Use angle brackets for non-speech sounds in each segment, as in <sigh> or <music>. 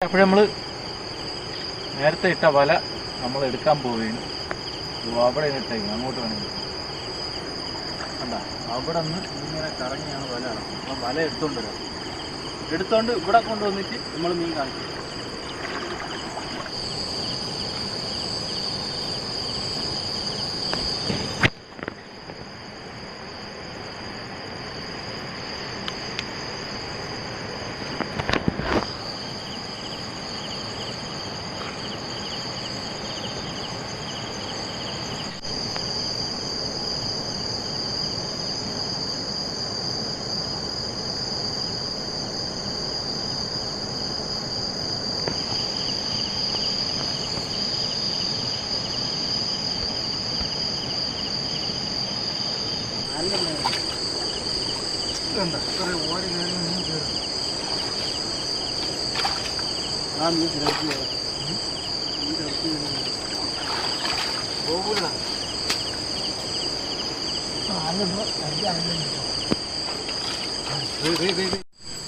അപ്പോൾ നമ്മൾ നേരത്തെ ഇട്ട വല നമ്മൾ എടുക്കാൻ പോവുകയാണ്. അവിടെ ഇട്ടേക്കും അങ്ങോട്ട് വേണമെങ്കിൽ അല്ല അവിടെ നിന്ന് ഇങ്ങനെ കറങ്ങിയാണ് വല അപ്പം വല എടുത്തോണ്ട് വരാം. എടുത്തോണ്ട് ഇവിടെ കൊണ്ടുവന്നിട്ട് നമ്മൾ മീൻ കാണിക്കും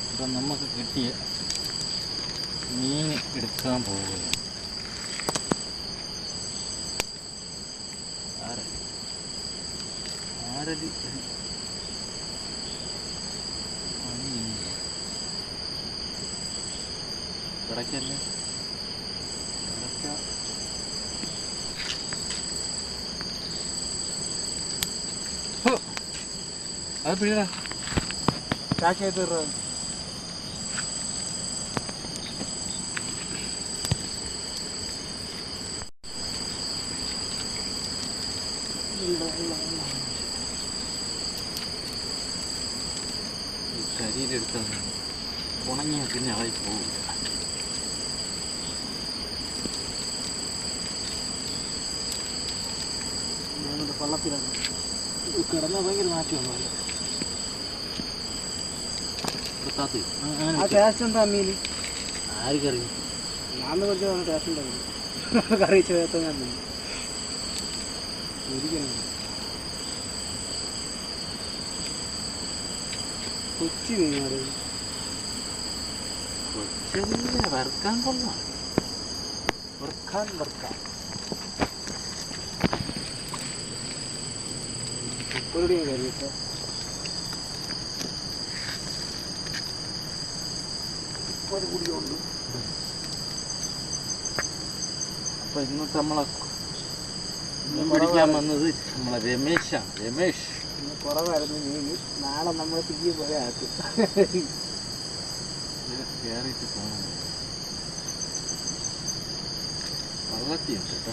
ഇപ്പം നമുക്ക് കിട്ടിയ മീൻ എടുക്കാൻ പോവുകയാണ്. ആരടി? ആരത് കിടക്കല്ലേ കിടക്ക ഹോ. അത് പിടിയടാ. ചാക്കിയായിട്ട് കരിയിലെടുത്ത ഉണങ്ങിയ പിന്നെ അളയി പോവില്ല. ഞാനിവിടെ പള്ളത്തിലാണ് കിടന്ന ഭയങ്കര മാറ്റമാണ് ആ ടേസ്റ്റ് ഉണ്ടോ മീൻ ആർക്കറിയും. ഞാൻ കുറച്ച് ടേസ്റ്റ് ഉണ്ടായിരുന്നു കറി ചേർത്ത് ഞാൻ ഇരിക്കണം കൊച്ചി മീനാണ് കൊച്ചല്ലേ വറുക്കാൻ കൊള്ളാം. വറുക്കാൻ വറുക്കാം ഉപ്പരുടെയും കയറിയിട്ട് ഒരു കുടിയുണ്ട് അപ്പൊ ഇന്നത്തെ നമ്മളെ മീൻ പിടിക്കാൻ വന്നത് നമ്മളെ രമേശാണ് രമേശ്. ഇന്ന് കുറവായിരുന്നു മീൻ നാളെ നമ്മൾ തീയെ പോലെ ആക്കും. കയറിയിട്ട് പോകണം വള്ളത്തിയുണ്ട് കേട്ടോ.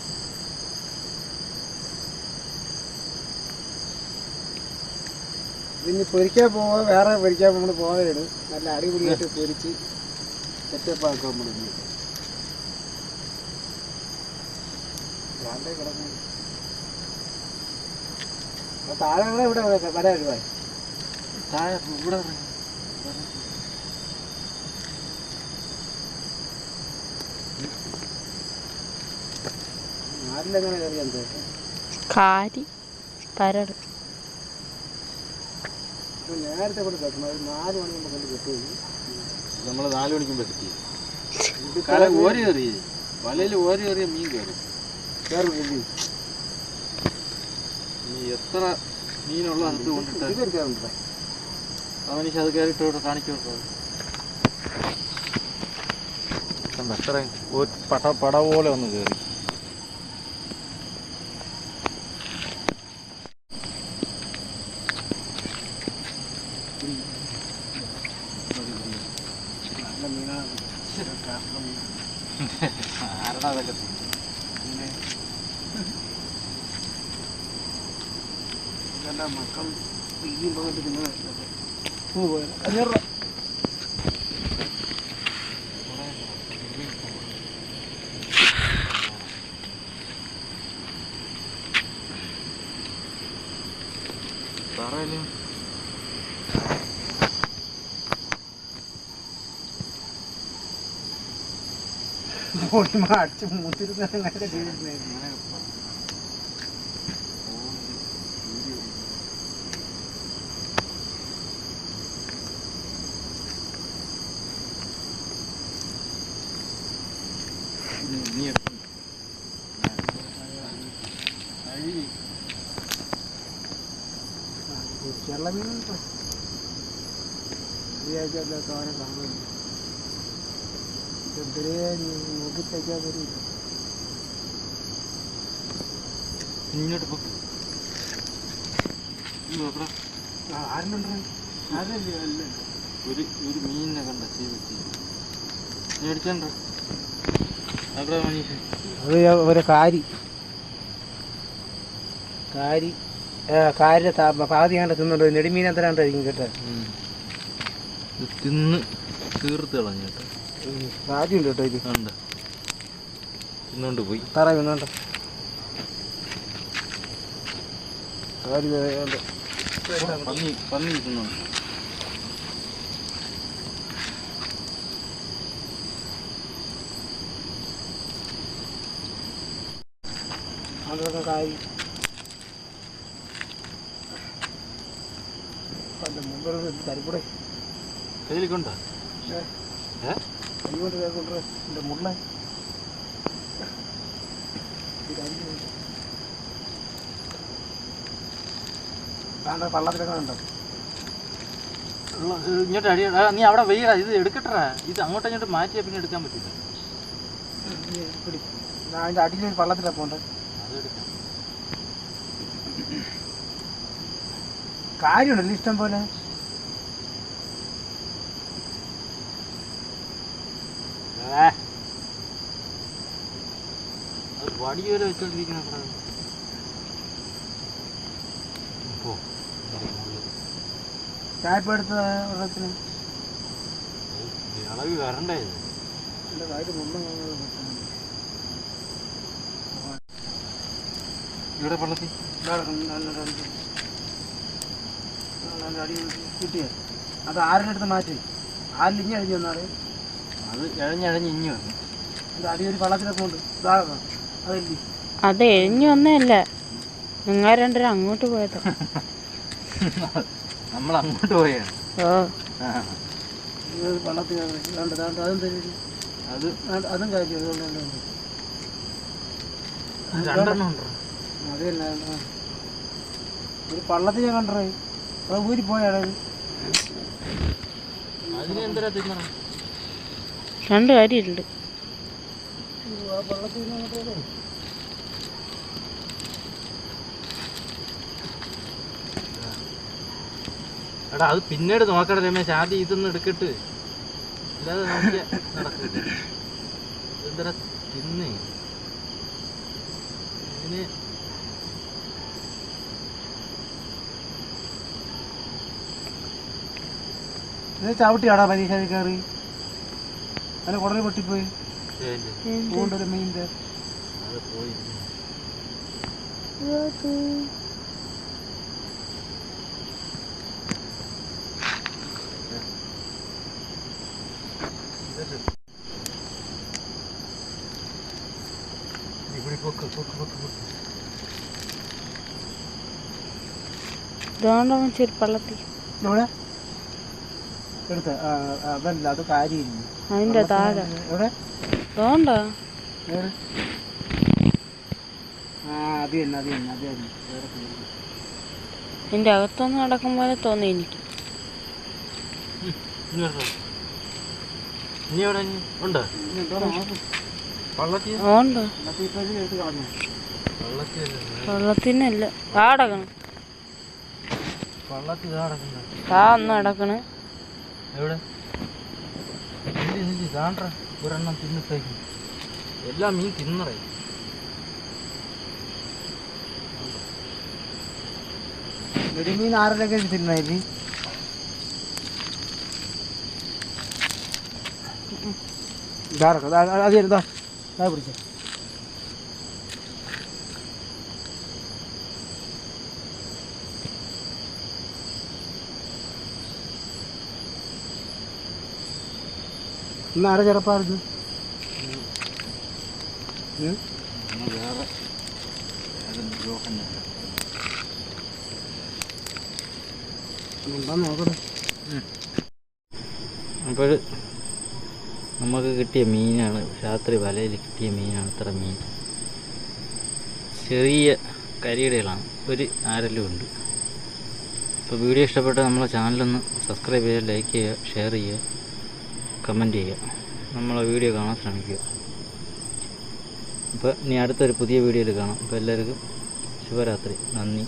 ഇനി പൊരിക്കാൻ പോവാ വേറെ പൊരിക്കാൻ നമ്മൾ പോവുകയാണ് നല്ല അടിപൊളിയായിട്ട് പൊരിച്ച് സെറ്റപ്പ് ആക്കും നമ്മൾ താഴെ ഇവിടെ വരാ. കാരി പരട് നേരത്തെ കൊണ്ട് കെട്ടണം ഒരു നാല് മണി നമ്മൾ കൊണ്ട് കെട്ടുകയും നമ്മൾ നാല് മണിക്കുമ്പോൾ പറ്റി കല ഓരി എറിയ വലയിൽ ഓരി എറിയ മീൻ കയറും. കയറും നീ എത്ര മീനുള്ള അടുത്ത് കൊണ്ടിട്ട് അവനിക്ക് അത് കയറിയിട്ട് ഇവിടെ കാണിച്ചു കൊടുക്കാം എത്ര പട പട പോലെ ഒന്ന് കയറി. നല്ല മീനാണ് കാട്ടിലെ മീൻ ആരുടെ അതൊക്കെ പിന്നെ ഇതെല്ലാം മക്കൾ തീയും പോയിട്ട് തിന്നതല്ലേ അഞ്ഞൂറ് രൂപ തറയിൽ ಕೋಳಿ ಮಾಡ್ತಿ ಮುತ್ತಿರ್ಕಂಗಾದ್ರೆ ಡೇಟ್ ನೈಟ್ ಎಲ್ಲ ಮೀನು ಫ್ರೀ ಆಗಿ ಎಲ್ಲ ತಗೊಂಡು എന്തിനേ നോക്കി തയ്ക്കാൻ നീ ഇങ്ങോട്ട് ആരല്ലേ ഒരു ഒരു മീനിനെ കണ്ട ഒരു കാരി. കാരി കാരിയുടെ പാതി കണ്ട തിന്നുണ്ട് നെടുമീൻ എന്തരാണ്ടായിരിക്കും കേട്ടോ. തിന്ന് തീർത്ത് കളഞ്ഞു പാതി ഉണ്ട് കേട്ടോ ഇത്. കണ്ട തിന്നോണ്ട് പോയി. തറ തിന്നുണ്ട്. കാരി പന്നി പന്നി തിന്നോണ്ട് അതൊക്കെ കാരി അല്ല മുമ്പ് തരിക്കൂടെ കയ്യിലേക്കുണ്ടോ ഏ? അതുകൊണ്ട് കേൾക്കൊണ്ടേ എന്റെ മുള്ള താണ്ട പള്ളത്തിലൊക്കെ ഉണ്ടോ ഇങ്ങോട്ട് അടി നീ അവിടെ വെയ്യടാ ഇത് എടുക്കട്ടെ ഇത് അങ്ങോട്ട് ഇങ്ങോട്ട് മാറ്റിയാൽ പിന്നെ എടുക്കാൻ പറ്റില്ല അതിന്റെ അടിയിൽ ഒരു പള്ളത്തിലൊക്കെ ഉണ്ട് അത് എടുക്കാം കാര്യമുണ്ടല്ലോ ഇഷ്ടം പോലെ വടി വരെ വെച്ചോണ്ടിരിക്കണ ചായപ്പ് എടുത്ത വെള്ളത്തിന് ഇളവ് വരണ്ടേ ഇവിടെ വെള്ളത്തിൽ. കിട്ടിയത് കിട്ടിയേ? അത് ആരുടെ അടുത്ത് മാറ്റി? ആരിൽ ഇഞ്ഞഴിഞ്ഞു വന്നാൽ? അത് ഇഴഞ്ഞഴഞ്ഞ് ഇഞ്ഞു വന്നു. അടിയൊരു അടി ഒരു ഉണ്ട് ഇതാ അതല്ലേ അത് എഴിഞ്ഞു വന്നതല്ല. നിങ്ങൾ രണ്ടുപേരും അങ്ങോട്ട് പോയത്. <laughs> നമ്മൾ അങ്ങോട്ട് പോയാണ്. ഓ. അതും തരും അത് അതും. ഒരു പള്ളത്തിൽ ഞാൻ കണ്ടേ അത് ഊരി പോയാടേ രണ്ട് കാര്യമുണ്ട്. എടാ അത് പിന്നീട് നോക്കണ രമേശ് ആദ്യം ഇതൊന്നും എടുക്കട്ട്. അല്ലാതെ നോക്കിയ നടക്കില്ല എന്തിനാ തിന്ന്? ഇതിന് ഇത് ചവിട്ടിയാടാ പരീക്ഷ കയറി. അതിന് കുടലി പൊട്ടിപ്പോയി? പൂണ്ടൊരു മീന്റെ അത് പോയി. ഇതുകൊണ്ടവൻ പള്ളത്തി? എടുത്ത. അതല്ല അത് കാര്യമില്ല. അതിന്റെ താഴെ. എവിടെ? അതുകൊണ്ടാ പേര്. അതിന്റെ അകത്തൊന്നും നടക്കും പോലെ തോന്നി എനിക്ക്. വെള്ളത്തിനല്ല താടക്കണം വള്ളത്തിൽ താ ഒന്ന് നടക്കണേ എവിടെ? ഒരെണ്ണം തിന്നിട്ടേക്ക് എല്ലാ മീൻ തിന്നറേ നെടുമീൻ ആറിലൊക്കെ തിന്നായി ഇതാറക്ക അത് എന്താ അതാ പിടിച്ച. ഇന്ന് ചെറുപ്പായിരുന്നു അപ്പോൾ നമുക്ക് കിട്ടിയ മീനാണ്. രാത്രി വലയിൽ കിട്ടിയ മീനാണ് ഇത്ര മീൻ. ചെറിയ കരിയിടകളാണ്. ഒരു ആരെല്ലാം ഉണ്ട്. അപ്പോൾ വീഡിയോ ഇഷ്ടപ്പെട്ട നമ്മളെ ചാനലൊന്ന് സബ്സ്ക്രൈബ് ചെയ്യുക ലൈക്ക് ചെയ്യുക ഷെയർ ചെയ്യുക. കമന്റ് ചെയ്യുക. നമ്മളെ വീഡിയോ കാണാൻ ശ്രമിക്കുക. അപ്പോൾ ഇനി അടുത്തൊരു പുതിയ വീഡിയോയിൽ കാണാം. അപ്പോൾ എല്ലാവർക്കും ശുഭരാത്രി. നന്ദി.